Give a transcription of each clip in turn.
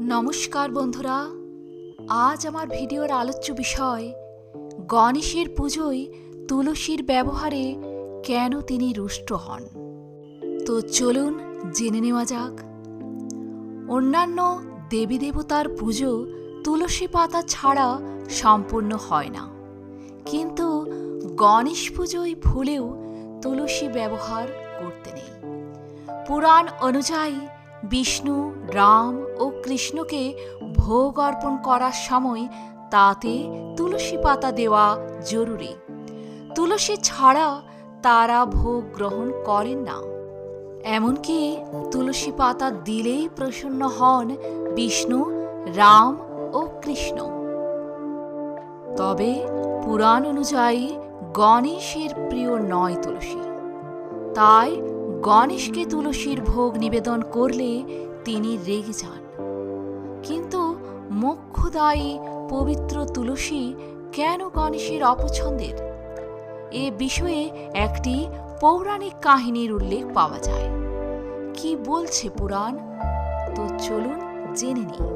নমস্কার বন্ধুরা। আজ আমার ভিডিওর আলোচ্য বিষয়, গণেশের পুজোয় তুলসীর ব্যবহারে কেন তিনি রুষ্ট হন? তো চলুন জেনে নেওয়া যাক। অন্যান্য দেবী দেবতার পুজো তুলসী পাতা ছাড়া সম্পূর্ণ হয় না। কিন্তু গণেশ পুজোয় ভুলেও তুলসী ব্যবহার করতে নেই। পুরাণ অনুযায়ী বিষ্ণু, রাম ও কৃষ্ণকে ভোগ অর্পণ করার সময় তাতে তুলসী পাতা দেওয়া জরুরি। তুলসী ছাড়া তারা ভোগ গ্রহণ করেন না। এমনকি তুলসী পাতা দিলেই প্রসন্ন হন বিষ্ণু, রাম ও কৃষ্ণ। তবে পুরাণ অনুযায়ী গণেশের প্রিয় নয় তুলসী। তাই গণেশকে তুলসীর ভোগ নিবেদন করলে তিনি রেগে যান। কিন্তু মোক্ষদায়ী পবিত্র তুলসী কেন গণেশের অপছন্দের? এ বিষয়ে একটি পৌরাণিক কাহিনীর উল্লেখ পাওয়া যায়। কি বলছে পুরাণ? তো চলুন জেনে নিই।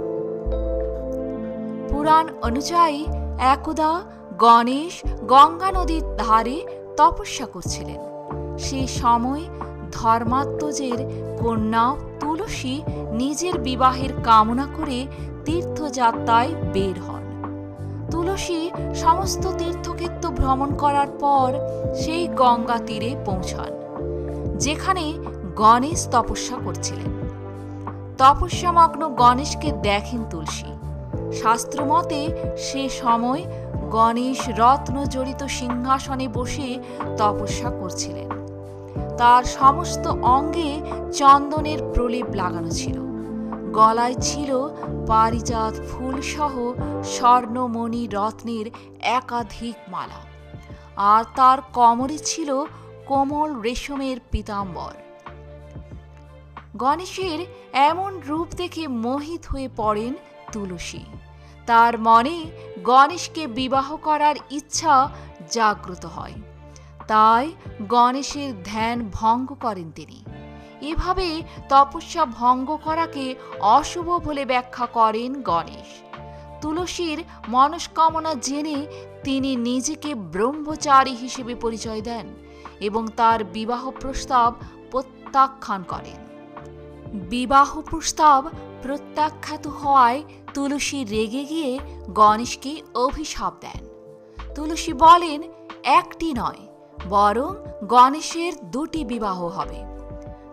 পুরাণ অনুযায়ী একদা গণেশ গঙ্গা নদীর ধারে তপস্যা করছিলেন। সে সময় ধর্মাত্মজের কন্যা তুলসী নিজের বিবাহের কামনা করে তীর্থযাত্রায় বের হন। তুলসী সমস্ত তীর্থক্ষেত্র ভ্রমণ করার পর সেই গঙ্গা তীরে পৌঁছান, যেখানে গণেশ তপস্যা করছিলেন। তপস্যামগ্ন গণেশকে দেখেন তুলসী। শাস্ত্রমতে সে সময় গণেশ রত্ন জড়িত সিংহাসনে বসে তপস্যা করছিলেন। তার সমস্ত অঙ্গে চন্দনের প্রলেপ লাগানো ছিল। গলায় ছিল পারিজাত ফুলসহ স্বর্ণমণি রত্নের একাধিক মালা। আর তার কমরে ছিল কোমল রেশমের পীতাম্বর। গণেশের এমন রূপ দেখে মোহিত হয়ে পড়েন তুলসী। তার মনে গণেশকে বিবাহ করার ইচ্ছা জাগ্রত হয়। তাই গণেশের ধ্যান ভঙ্গ করেন তিনি। এভাবে তপস্যা ভঙ্গ করাকে অশুভ বলে ব্যাখ্যা করেন গণেশ। তুলসীর মনস্কামনা জেনে তিনি নিজেকে ব্রহ্মচারী হিসেবে পরিচয় দেন এবং তার বিবাহ প্রস্তাব প্রত্যাখ্যান করেন। বিবাহ প্রস্তাব প্রত্যাখ্যাত হওয়ায় তুলসী রেগে গিয়ে গণেশকে অভিশাপ দেন। তুলসী বলেন, একটি নয় বরং গণেশের দুটি বিবাহ হবে।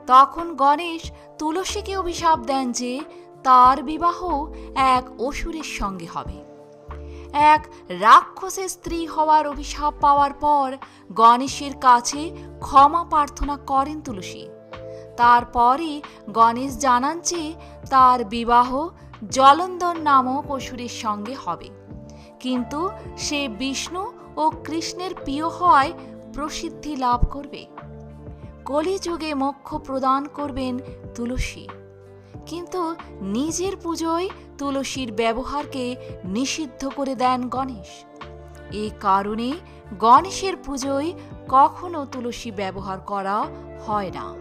তখন গণেশ তুলসীকে অভিশাপ দেন যে তার বিবাহ এক অসুরের সঙ্গে হবে। এক রাক্ষসের স্ত্রী হওয়ার অভিশাপ পাওয়ার পর গণেশের কাছে ক্ষমা প্রার্থনা করেন তুলসী। তারপরে গণেশ জানান যে তার বিবাহ জলন্দর নামক অসুরের সঙ্গে হবে। কিন্তু সে বিষ্ণু ও কৃষ্ণের প্রিয় হওয়ায় প্রসিদ্ধি লাভ করবে। কলিযুগে মোক্ষ প্রদান করবেন তুলসী। কিন্তু নিজের পুজোয় তুলসীর ব্যবহারকে নিষিদ্ধ করে দেন গণেশ। এ কারণে গণেশের পুজোয় কখনো তুলসী ব্যবহার করা হয় না।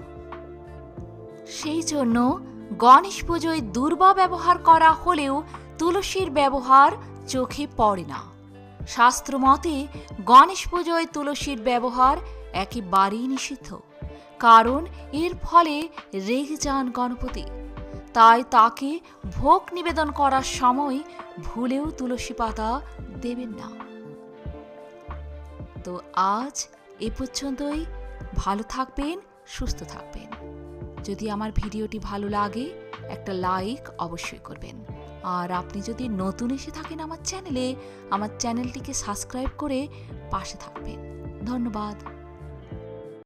সেই জন্য গণেশ পুজোয় দুর্বা ব্যবহার করা হলেও তুলসীর ব্যবহার চোখে পড়ে না। শাস্ত্রমতে গণেশ পুজোয় তুলসীর ব্যবহার একেবারেই নিষিদ্ধ। কারণ এর ফলে রেগে যান গণপতি। তাই তাকে ভোগ নিবেদন করার সময় ভুলেও তুলসী পাতা দেবেন না। তো আজ এ পর্যন্তই। ভালো থাকবেন, সুস্থ থাকবেন। যদি আমার ভিডিওটি ভালো লাগে, একটা লাইক অবশ্যই করবেন। আর আপনি যদি নতুন এসে থাকেন আমার চ্যানেলে, আমার চ্যানেলটিকে সাবস্ক্রাইব করে পাশে থাকবেন। ধন্যবাদ।